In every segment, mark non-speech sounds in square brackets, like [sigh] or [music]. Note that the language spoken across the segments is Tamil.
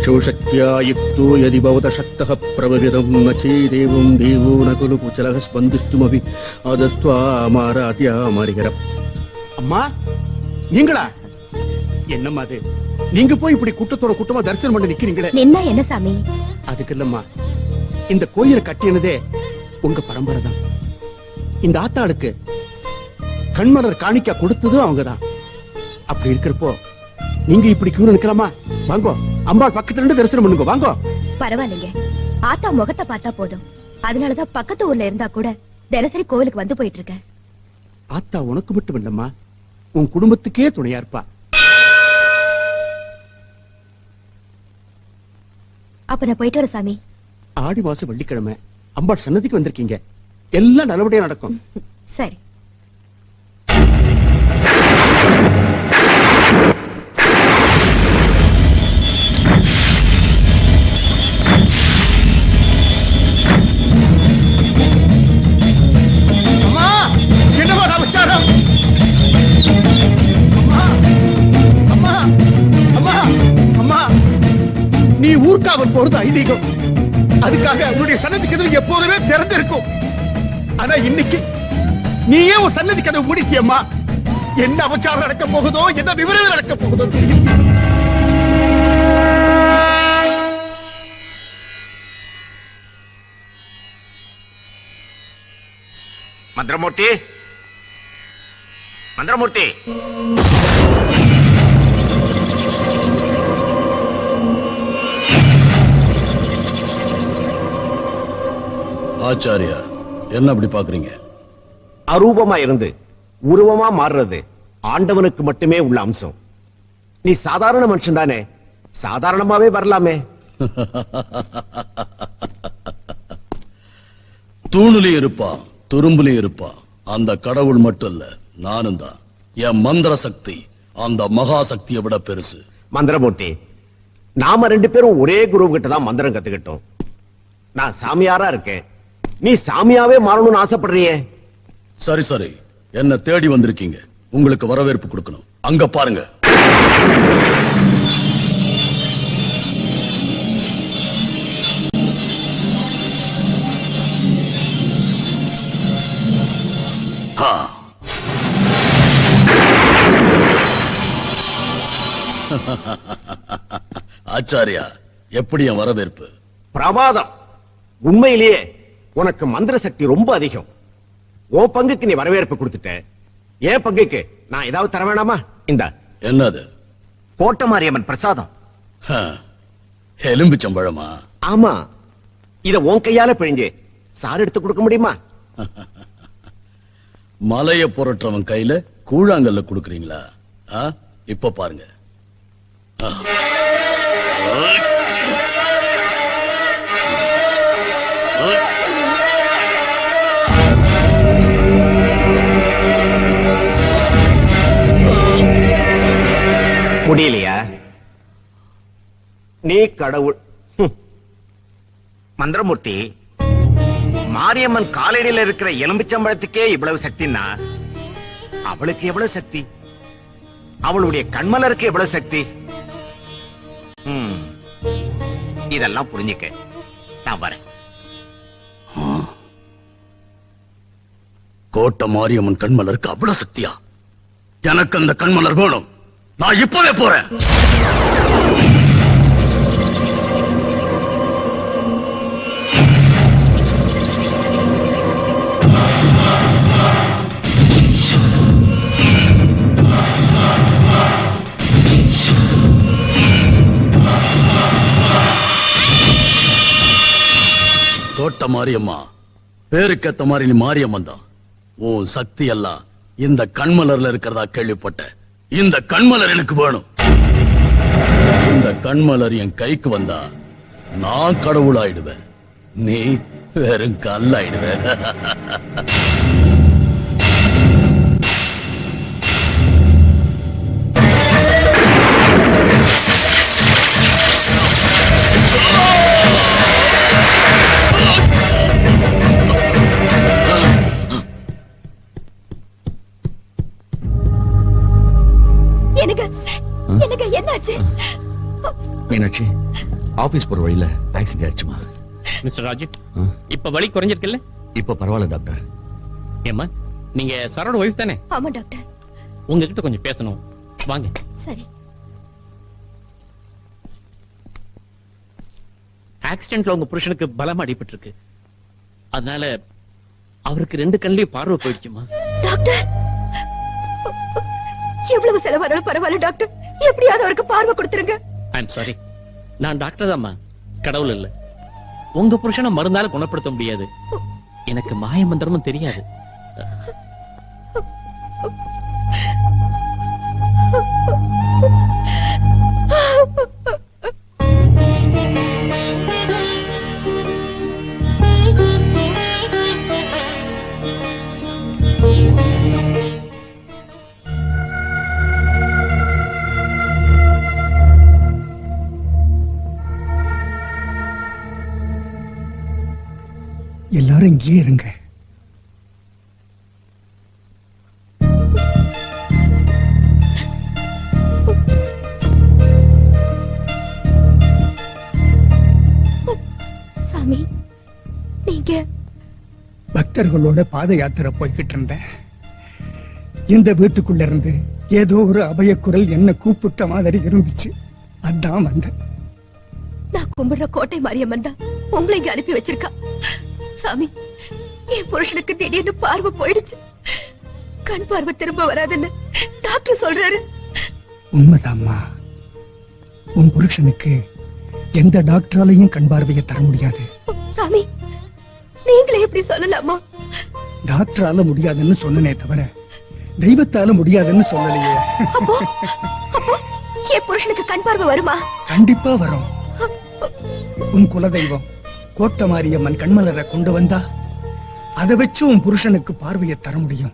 चक्षुशक्त्या युक्तो यदि भवतशक्तः प्रभविदम् न चेदेवम् देवो न खलु कुचलः स्पन्दिष्टुमपि அதஸ்துவாமாராத்யாமரிகரம் அம்மா நீங்களா என்னம்மா அது நீங்க போய் இப்படி கூட்டத்தோட கூட்டமா தரிசனம் பண்ணி நிக்கிறீங்களே நின்னா என்ன சாமி அதுக்கு இல்லம்மா இந்த கோயிலை கட்டினதே உங்க பரம்பரை தான் இந்த ஆத்தாளுக்கு கண்மலர் காணிக்கா கொடுத்ததும் அவங்கதான் அப்படி இருக்கிறப்போ நீங்க இப்படி கியூல நிக்கலாமா வாங்கோ அம்பாள் பக்கத்துல இருந்து தரிசனம் பண்ணுங்க வாங்கோ. பரவாயில்லைங்க. ஆத்தா முகத்தை பார்த்தா போதும். அதனாலதான் பக்கத்து ஊர்ல இருந்தா கூட தினசரி கோவிலுக்கு வந்து போயிட்டு இருக்கேன் ஆத்தா உனக்கு மட்டும் இல்லம்மா உன் குடும்பத்துக்கே துணையா இருப்பா. அப்ப நான் போயிட்டு வரேன் சாமி. ஆடி மாசம் வெள்ளிக்கிழமை அம்பாள் சன்னதிக்கு வந்திருக்கீங்க. எல்லாம் நல்லபடியா நடக்கும். சரி. நீ ஊர்காவல் போறது ஐதீகம். அதுக்காக உன்னுடைய சன்னதி கதவு எப்போதுமே திறந்திருக்கும். ஆனா இன்னைக்கு நீ ஏன் உன் சன்னதி கதவு முடிக்கியம்மா என்ன அபச்சாரம் நடக்க போகுதோ என்ன விவரம் நடக்க போகுதோ தெரியும். மந்திரமூர்த்தி. மந்திரமூர்த்தி. ஆச்சாரியா என்ன அப்படி பாக்குறீங்க அரூபமா இருந்து உருவமா மாறுறது ஆண்டவனுக்கு மட்டுமே உள்ள அம்சம். நீ சாதாரண மனுஷன் தானே சாதாரணமாவே வரலாமே. [laughs] தூணுலயும் இருப்பான் துரும்புலயும் இருப்பான். அந்த கடவுள் மட்டும் இல்ல நானும் தான். என் மந்திர சக்தி அந்த மகா சக்தியை விட பெருசு. மந்திரமூர்த்தி நாம ரெண்டு பேரும் ஒரே குரு கிட்ட தான் மந்திரம் கத்துக்கிட்டோம். நான் சாமியாரா இருக்கேன். நீ சாமியாவே மாறணும்னு ஆசைப்படுறியே. சரி சரி. என்ன தேடி வந்திருக்கீங்க. உங்களுக்கு வரவேற்பு கொடுக்கணும். அங்க பாருங்க. ஆச்சாரியா எப்படி என் வரவேற்பு? பிரமாதம் உண்மையிலேயே உனக்கு மந்திர சக்தி ரொம்ப அதிகம். ஓ பங்குக்கு நீ வரவேற்பு கொடுத்துட்ட. என் பங்குக்கு நான் ஏதாவது தர வேணாமா? இந்த. என்னது? கோட்டமாரியம்மன் பிரசாதம். ஹ, எலும்பிச்சம்பழமா ஆமா. இத உன் கையால பிழிஞ்சு சார் எடுத்து கொடுக்க முடியுமா? [laughs] மலைய புரட்டுறவன் கையில கூழாங்கல்ல குடுக்குறீங்களா? இப்ப பாருங்க. முடியலையா? நீ கடவுள். மந்திரமூர்த்தி மாரியம்மன் காலடியில இருக்கிற எலும்பிச்சம்பழத்துக்கே இவ்வளவு சக்தின்னா? அவளுக்கு எவ்வளவு சக்தி? அவளுடைய கண்மலருக்கு எவ்வளவு சக்தி. இதெல்லாம் புரிஞ்சுக்க. நான் வரேன். கோட்டை மாரியம்மன் கண்மலருக்கு அவ்வளவு சக்தியா? எனக்கு அந்த கண்மலர் வேணும். நான் இப்பவே போறேன். தோட்ட மாரியம்மா பேருக்கேத்த மாதிரி நீ மாரியம்மன் தான். உன் சக்தி எல்லாம் இந்த கண்மலர்ல இருக்கிறதா கேள்விப்பட்டேன். இந்த கண்மலர் எனக்கு வேணும். இந்த கண்மலர் என் கைக்கு வந்தா நான் கடவுளாயிடுவேன். நீ வெறும் கல்லாயிடுவேன் [laughs] எனக்கு எனக்கு என்னாச்சு? மீனாட்சி ஆபீஸ் போற வழியில ஆக்சிடென்ட் ஆயிடுச்சுமா? மிஸ்டர் ராஜு ஆ? இப்ப வலி குறைஞ்சிருக்குல்ல? இப்ப பரவாயில்ல டாக்டர். ஏம்மா நீங்க சரோட ஒய்ஃப் தானே? ஆமா டாக்டர். உங்ககிட்ட கொஞ்சம் பேசணும். வாங்க. சரி. ஆக்சிடென்ட்ல உங்க புருஷனுக்கு பலமா அடிபட்டு இருக்கு அதனால அவருக்கு ரெண்டு கண்லயும் பார்வை போயிடுச்சுமா? டாக்டர் எவ்வளவு செலவானாலும் பரவாயில்ல டாக்டர். எப்படியாவது அவருக்கு பார்வை கொடுத்துருங்க. ஐம் சாரி நான் டாக்டர் தான்மா. கடவுள் இல்ல. உங்க புருஷனை மருந்தால குணப்படுத்த முடியாது. எனக்கு மாய மந்திரமும் தெரியாது. இங்கேயே இருங்க. சாமி நீங்க. பக்தர்களோட பாத யாத்திரை போய்கிட்டு இருந்தேன் இந்த வீட்டுக்குள்ள இருந்து ஏதோ ஒரு அபயக்குரல் என்ன கூப்பிட்ட மாதிரி இருந்துச்சு. அதான் வந்தேன். நான் கும்பிடுற கோட்டை மாரியம்மன் தான் உங்களை இங்க அனுப்பி வச்சிருக்கா. சாமி என் புருஷனுக்கு திடீர்னு பார்வை போயிடுச்சு. கண் பார்வை திரும்ப வராதுன்னு டாக்டர் சொல்றாரு. உண்மைதாம்மா. உன் புருஷனுக்கு எந்த டாக்டராலையும் கண் பார்வையை தர முடியாது. சாமி நீங்களே எப்படி சொல்லலாமா? டாக்டரால முடியாதுன்னு சொன்னனே தவிர தெய்வத்தால முடியாதுன்னு சொல்லலையே. அப்போ அப்போ என் புருஷனுக்கு கண் பார்வை வருமா? கண்டிப்பா வரும். உன் குலதெய்வம் கோட்டை மாரியம்மன் கண்மலரை கொண்டு வந்தா அதை வச்சு உன் புருஷனுக்கு பார்வையை தர முடியும்.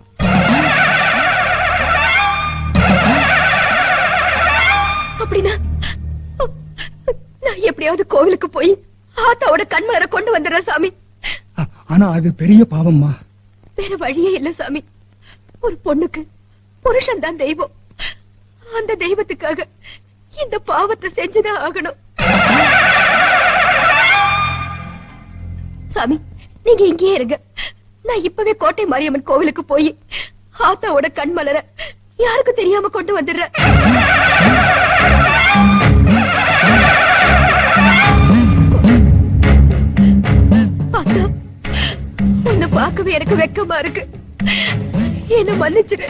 அப்படின்னா நான் எப்படியாவது கோவிலுக்கு போய் ஆத்தாவோட கண்மலரை கொண்டு வந்துடுறேன் சாமி. ஆனா அது பெரிய பாவம்மா. வேற வழியே இல்ல சாமி. ஒரு பொண்ணுக்கு புருஷன் தான் தெய்வம். அந்த தெய்வத்துக்காக இந்த பாவத்தை செஞ்சுதான் ஆகணும். சாமி நீங்க இங்கேயே இருங்க. நான் இப்பவே கோட்டை மாரியம்மன் கோவிலுக்கு போய் ஆத்தாவோட கண் மலர யாருக்கும் தெரியாம கொண்டு வந்துடுறேன்? உன்னை பார்க்கவே எனக்கு வெக்கமா இருக்கு. என்ன மன்னிச்சிரு.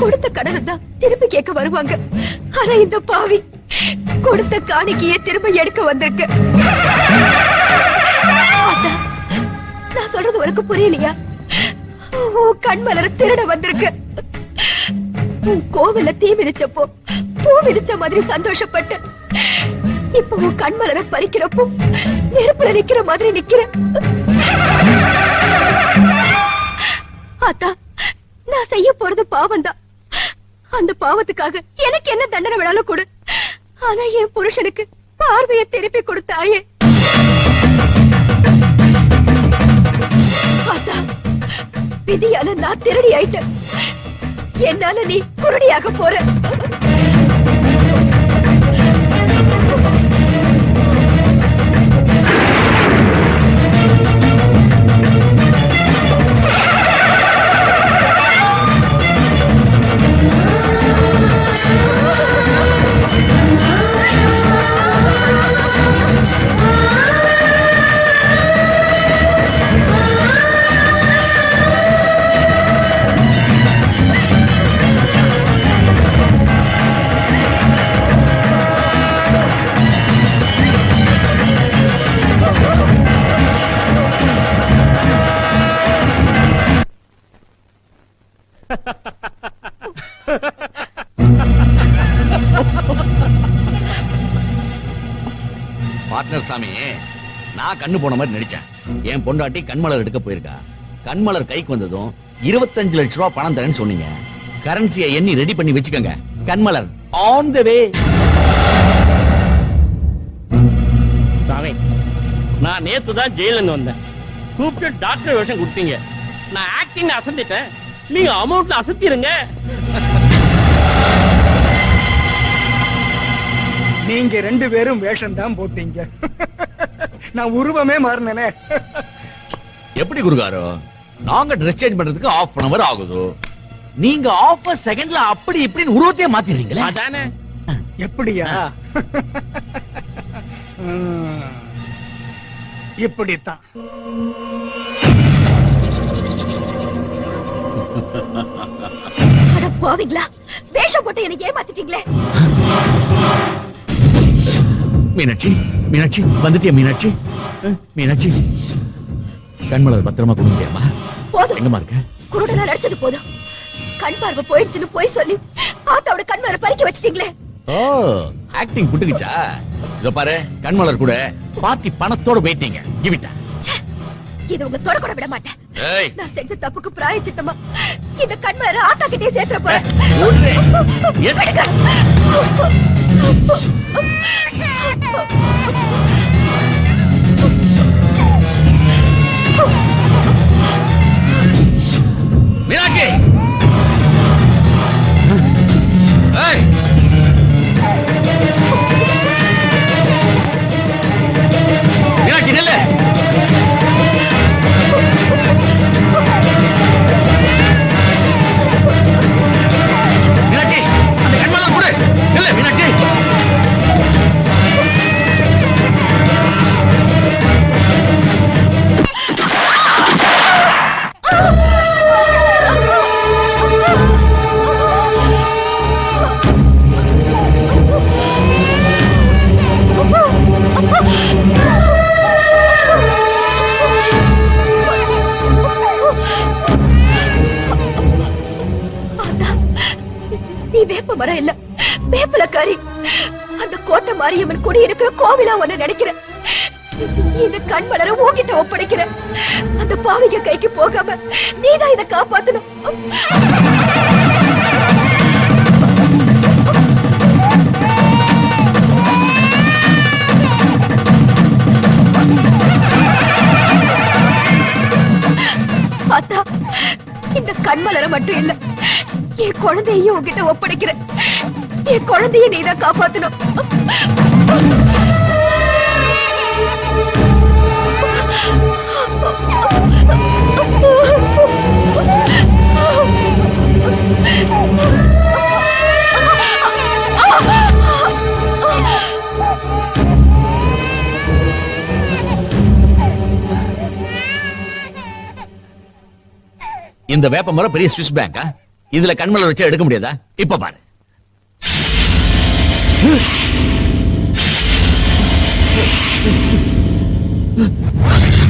கொடுத்த கடனை தான் திருப்பி கேட்க வருவாங்க. ஆனா இந்த பாவி கொடுத்த காணிக்கையே திரும்ப எடுக்க வந்திருக்கு. நான் சொல்றது உனக்கு புரியலையா? கண் மலர திருட வந்திருக்கு. உன் கோவில்ல தீ மிதிச்சப்போ பூ மிதிச்ச மாதிரி சந்தோஷப்பட்டு இப்ப உன் கண் மலர பறிக்கிறப்போ நெருப்புல நிக்கிற மாதிரி நிக்கிற ஆத்தா நான் செய்ய போறது பாவம்தான். அந்த பாவத்துக்காக எனக்கு என்ன தண்டனை வேணாலும் கொடு. ஆனா என் புருஷனுக்கு பார்வையை திருப்பி கொடுத்தாயே பார்த்தா விதியால நான் திருடி ஆயிட்டேன். என்னால நீ குருடியாக போற. பார்ட்னர் சாமி நான் கண்ணு போன மாதிரி நடிச்சேன். என் பொண்டாட்டி கண்மலர் எடுக்க போயிருக்கா. கண்மலர் கைக்கு வந்ததும் இருபத்தஞ்சு லட்ச ரூபாய் பணம் தரேன்னு சொன்னீங்க. கரன்சியை எண்ணி ரெடி பண்ணி வச்சுக்கோங்க. கண்மலர் ஆன் த வே சாமி நான் நேத்து தான் ஜெயில இருந்து வந்தேன். கூப்பிட்டு டாக்டர் வேஷம் கொடுத்தீங்க. நான் ஆக்டிங் அசந்திட்டேன் நீங்க அமௌண்ட்ல அசத்திருங்க. நீங்க ரெண்டு பேரும் வேஷம் தான் போட்டீங்க. நான் உருவமே மாறினேனே. எப்படி குருகாரோ? நாங்க ட்ரெஸ் சேஞ்ச் பண்றதுக்கு ஆஃப் அன் அவர் ஆகுது? நீங்க ஆஃப் செகண்ட்ல அப்படி இப்படின்னு உருவத்தையே மாத்திடுறீங்களே? அதானே. எப்படியா? இப்படித்தான். போவீங்களா வேஷம் போட்டு எனக்கு ஏமாத்திட்டீங்களே? மீனாட்சி மீனாட்சி வந்துட்டியா மீனாட்சி? மீனாட்சி கண்மலர் பத்திரமா கொடுங்கம்மா போதும். எங்கம்மா இருக்க? குருடனா நடிச்சது போதும். கண் பார்வை போயிடுச்சுன்னு போய் சொல்லி ஆத்தாவோட கண்மலரை பறிக்க வச்சிட்டீங்களே. ஓ ஆக்டிங் புட்டுக்குச்சா? இதோ பாரு கண்மலர் கூட பாத்தி பணத்தோட போயிட்டீங்க. கிவிட்டா இது உங்க தொட கூட விட மாட்டேன். நான் செஞ்ச தப்புக்கு பிராயச்சித்தமா இந்த கண்மலரை ஆத்தா கிட்டே சேர்த்துற போறேன். Oh, my God. வேப்ப மரம் இல்ல. வேப்பலக்காரி. அந்த கோட்டை மாரியம்மன் குடி இருக்கிற கோவிலா ஒண்ணு நினைக்கிறேன். இந்த கண் மலர உன்கிட்ட ஒப்படைக்கிற அந்த பாவிக கைக்கு போகாம நீதான் இதை காப்பாத்தணும். ஆத்தா இந்த கண்மலர மட்டும் இல்லை. என் குழந்தையையும் உங்ககிட்ட ஒப்படைக்கிறேன். என் குழந்தைய நீதான் காப்பாத்தணும். இந்த வேப்ப மரம் பெரிய சுவிஸ் பேங்கா இதுல கண்மலர் வச்சு எடுக்க முடியாதா இப்ப பாரு Huh?